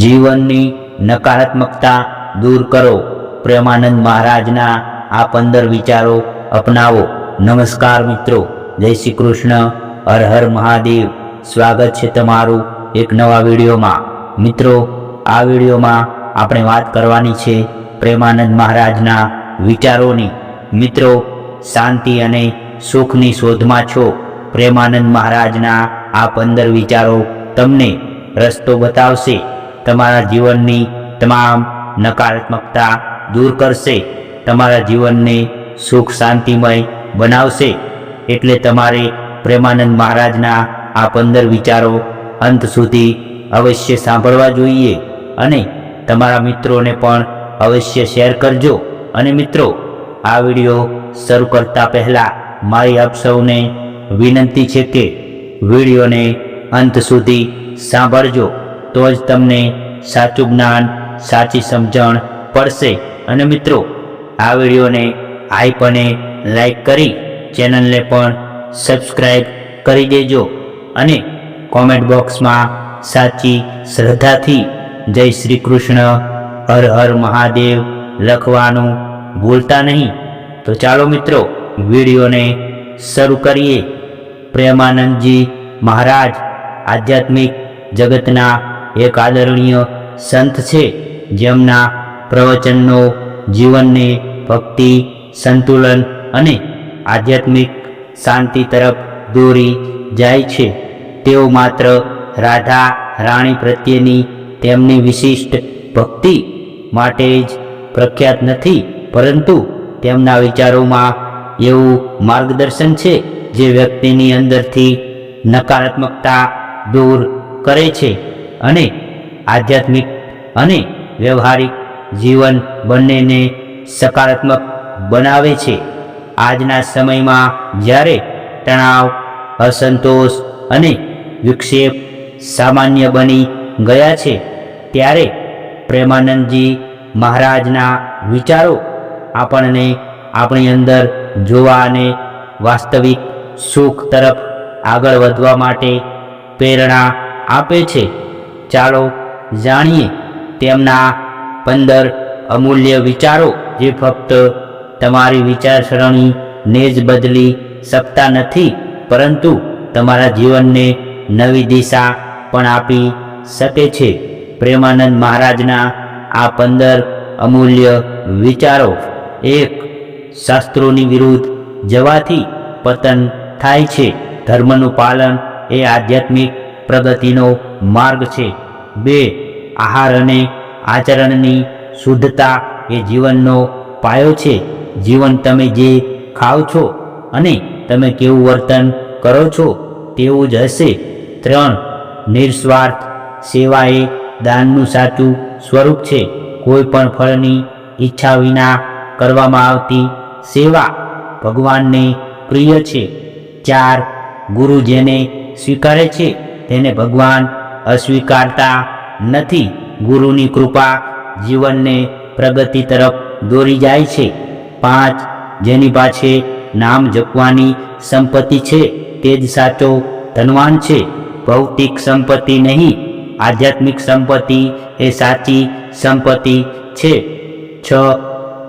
જીવનની નકારાત્મકતા દૂર કરો. પ્રેમાનંદ મહારાજના આ પંદર વિચારો અપનાવો. નમસ્કાર મિત્રો. જય શ્રી કૃષ્ણ. હર હર મહાદેવ. સ્વાગત છે તમારું એક નવા વિડીયોમાં. મિત્રો, આ વિડીયોમાં આપણે વાત કરવાની છે પ્રેમાનંદ મહારાજના વિચારોની. મિત્રો, શાંતિ અને સુખની શોધમાં છો. પ્રેમાનંદ મહારાજના આ પંદર વિચારો તમને રસ્તો બતાવશે. તમારા જીવનની તમામ નકારાત્મકતા દૂર કરશે. તમારા જીવનને સુખ શાંતિમય બનાવશે. એટલે તમારે પ્રેમાનંદ મહારાજના આ પંદર વિચારો અંત સુધી અવશ્ય સાંભળવા જોઈએ અને તમારા મિત્રોને પણ અવશ્ય શેર કરજો. અને મિત્રો, આ વીડિયો શરૂ કરતા પહેલાં મારી આપ સૌને વિનંતી છે કે વિડીયોને અંત સુધી સાંભળજો. તો જ તમને સાચું જ્ઞાન, સાચી સમજણ પડશે. અને મિત્રો, આ વિડીયોને હાઈપ અને લાઈક કરી ચેનલને પણ સબસ્ક્રાઈબ કરી દેજો અને કોમેન્ટ બોક્સમાં સાચી શ્રદ્ધાથી જય શ્રી કૃષ્ણ, હર હર મહાદેવ લખવાનું ભૂલતા નહીં. તો ચાલો મિત્રો, વિડીયોને શરૂ કરીએ. પ્રેમાનંદજી મહારાજ આધ્યાત્મિક જગતના એક આદરણીય સંત છે, જેમના પ્રવચનનો જીવનને ભક્તિ, સંતુલન અને આધ્યાત્મિક શાંતિ તરફ દોરી જાય છે. તેઓ માત્ર રાધા રાણી પ્રત્યેની તેમની વિશિષ્ટ ભક્તિ માટે જ પ્રખ્યાત નથી, પરંતુ તેમના વિચારોમાં એવું માર્ગદર્શન છે જે વ્યક્તિની અંદરથી નકારાત્મકતા દૂર કરે છે. અને આધ્યાત્મિક અને વ્યવહારિક જીવન બંનેને સકારાત્મક બનાવે છે. આજના સમયમાં જ્યારે તણાવ, અસંતોષ અને વિક્ષેપ સામાન્ય બની ગયા છે, ત્યારે પ્રેમાનંદજી મહારાજના વિચારો આપણને આપણી અંદર જોવા અને વાસ્તવિક સુખ તરફ આગળ વધવા માટે પ્રેરણા આપે છે. ચાલો જાણીએ તેમના પંદર અમૂલ્ય વિચારો જે ફક્ત તમારી વિચારસરણીને જ બદલી શકતા નથી, પરંતુ તમારા જીવનને નવી દિશા પણ આપી શકે છે. પ્રેમાનંદ મહારાજના આ પંદર અમૂલ્ય વિચારો એક શાસ્ત્રોની વિરુદ્ધ જવાથી પતન થાય છે. ધર્મનું પાલન એ આધ્યાત્મિક પ્રગતિનો માર્ગ છે. બે, આહાર અને આચરણની શુદ્ધતા એ જીવનનો પાયો છે. જીવન તમે જે ખાઓ છો અને તમે કેવું વર્તન કરો છો તેવું જ હશે. ત્રણ નિસ્વાર્થ સેવા એ દાનનું સાચું સ્વરૂપ છે. કોઈ પણ ફળની ઈચ્છા વિના કરવામાં આવતી સેવા ભગવાનને પ્રિય છે. ચાર, ગુરુ જેને સ્વીકારે છે તેને ભગવાન અસ્વીકારતા નથી. ગુરુની કૃપા જીવનને પ્રગતિ તરફ દોરી જાય છે. પાંચ, જેની પાસે નામ જપવાની સંપત્તિ છે, તે જ સાચો ધનવાન છે. ભૌતિક સંપત્તિ નહીં, આધ્યાત્મિક સંપત્તિ એ સાચી સંપત્તિ છે. છ,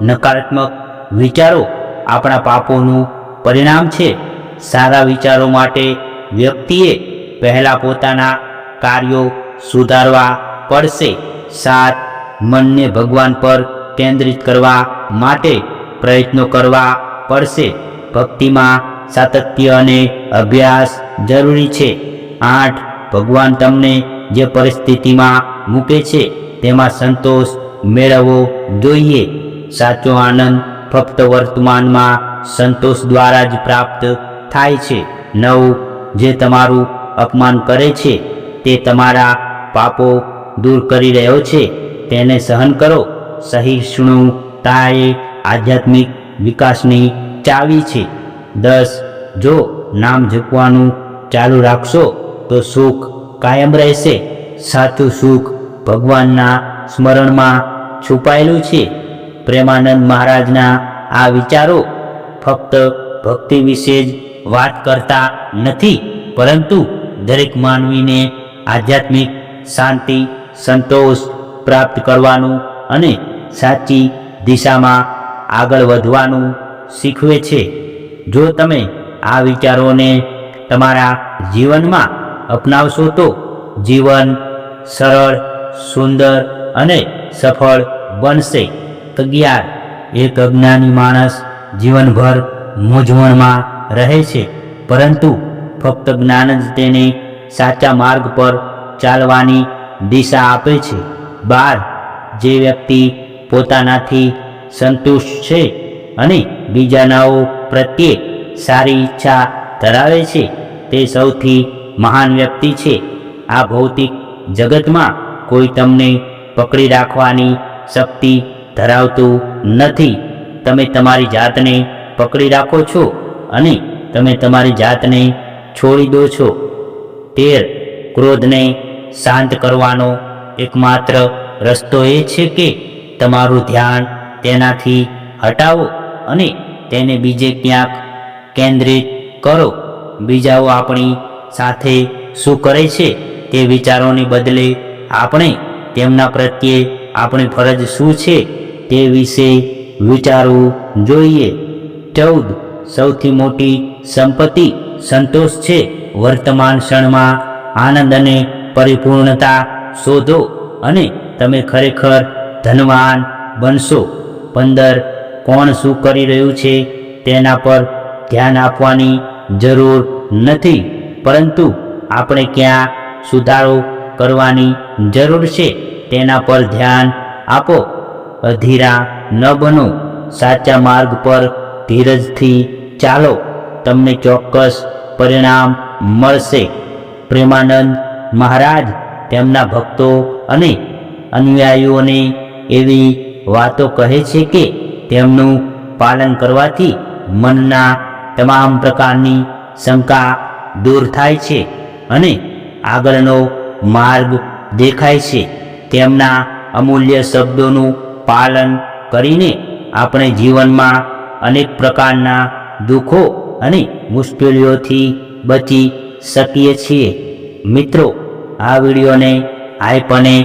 નકારાત્મક વિચારો આપણા પાપોનું પરિણામ છે. સારા વિચારો માટે વ્યક્તિએ પહેલાં પોતાના કાર્યો સુધારવા પડશે. સાત, મનને ભગવાન પર કેન્દ્રિત કરવા માટે પ્રયત્નો કરવા પડશે. ભક્તિમાં સાતત્ય અને અભ્યાસ જરૂરી છે. આઠ, ભગવાન તમને જે પરિસ્થિતિમાં મૂકે છે, તેમાં સંતોષ મેળવવો જોઈએ. સાચો આનંદ ફક્ત વર્તમાનમાં સંતોષ દ્વારા જ પ્રાપ્ત થાય છે. નવ, જે તમારું અપમાન કરે છે તે તમારા પાપો દૂર કરી રહ્યો છે, તેને સહન કરો. સહિષ્ણુતા એ આધ્યાત્મિક વિકાસની ચાવી છે. દસ, જો નામ જપવાનું ચાલુ રાખશો, તો સુખ કાયમ રહેશે. સાચું સુખ ભગવાનના સ્મરણમાં છુપાયેલું છે. પ્રેમાનંદ મહારાજના આ વિચારો ફક્ત ભક્તિ વિશે જ વાત કરતા નથી, પરંતુ દરેક માનવીને આધ્યાત્મિક શાંતિ, સંતોષ પ્રાપ્ત કરવાનું અને સાચી દિશામાં આગળ વધવાનું શીખવે છે. જો તમે આ વિચારોને તમારા જીવનમાં અપનાવશો તો જીવન સરળ, સુંદર અને સફળ બનશે. અગિયાર એક અજ્ઞાની માણસ જીવનભર મૂંઝવણમાં રહે છે, પરંતુ ફક્ત જ્ઞાન જ તેને સાચા માર્ગ પર ચાલવાની દિશા આપે છે. બાર, જે વ્યક્તિ પોતાનાથી સંતુષ્ટ છે અને બીજાનાઓ પ્રત્યે સારી ઈચ્છા ધરાવે છે, તે સૌથી મહાન વ્યક્તિ છે. આ ભૌતિક જગતમાં કોઈ તમને પકડી રાખવાની શક્તિ ધરાવતું નથી. તમે તમારી જાતને પકડી રાખો છો અને તમે તમારી જાતને છોડી દો છો. તેર ક્રોધને શાંત કરવાનો એકમાત્ર રસ્તો એ છે કે તમારું ધ્યાન તેનાથી હટાવો અને તેને બીજે ક્યાંક કેન્દ્રિત કરો. બીજાઓ આપણી સાથે શું કરે છે તે વિચારોને બદલે આપણે તેમના પ્રત્યે આપણી ફરજ શું છે તે વિશે વિચારવું જોઈએ. ચૌદ. સૌથી મોટી સંપત્તિ સંતોષ છે. વર્તમાન ક્ષણમાં આનંદ અને પરિપૂર્ણતા શોધો અને તમે ખરેખર ધનવાન બનશો. પંદર, કોણ શું કરી રહ્યું છે તેના પર ધ્યાન આપવાની જરૂર નથી, પરંતુ આપણે ક્યાં સુધારો કરવાની જરૂર છે તેના પર ધ્યાન આપો. અધીરા ન બનો, સાચા માર્ગ પર ધીરજથી ચાલો. તમને ચોક્કસ પરિણામ મળશે. પ્રેમાનંદ મહારાજ, તેમના ભક્તો અને અનુયાયીઓને એવી વાતો કહે છે કે તેમનું પાલન કરવાથી મનના તમામ પ્રકારની શંકા દૂર થાય છે અને આગળનો માર્ગ દેખાય છે. તેમના અમૂલ્ય શબ્દોનું પાલન કરીને આપણે જીવનમાં અનેક પ્રકારના દુઃખો અને મુશ્કેલીઓથી બચી શકીએ છીએ. મિત્રો, આ વિડીયોને આઈપ અને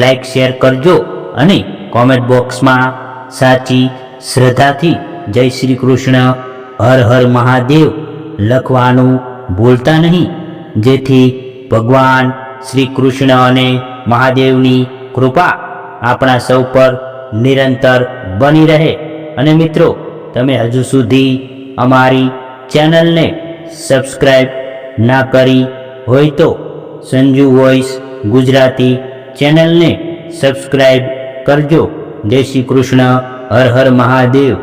લાઈક, શેર કરજો અને કોમેન્ટ બોક્સમાં સાચી શ્રદ્ધાથી જય શ્રી કૃષ્ણ, હર હર મહાદેવ લખવાનું ભૂલતા નહીં. જેથી ભગવાન શ્રી કૃષ્ણ અને મહાદેવની કૃપા આપણા સૌ પર નિરંતર બની રહે. અને મિત્રો, તમે હજુ સુધી અમારી ચેનલને સબસ્ક્રાઈબ ના કરી હોય તો સંજુ વોઇસ ગુજરાતી ચેનલને સબસ્ક્રાઈબ કરજો. જય શ્રી કૃષ્ણ. હર હર મહાદેવ.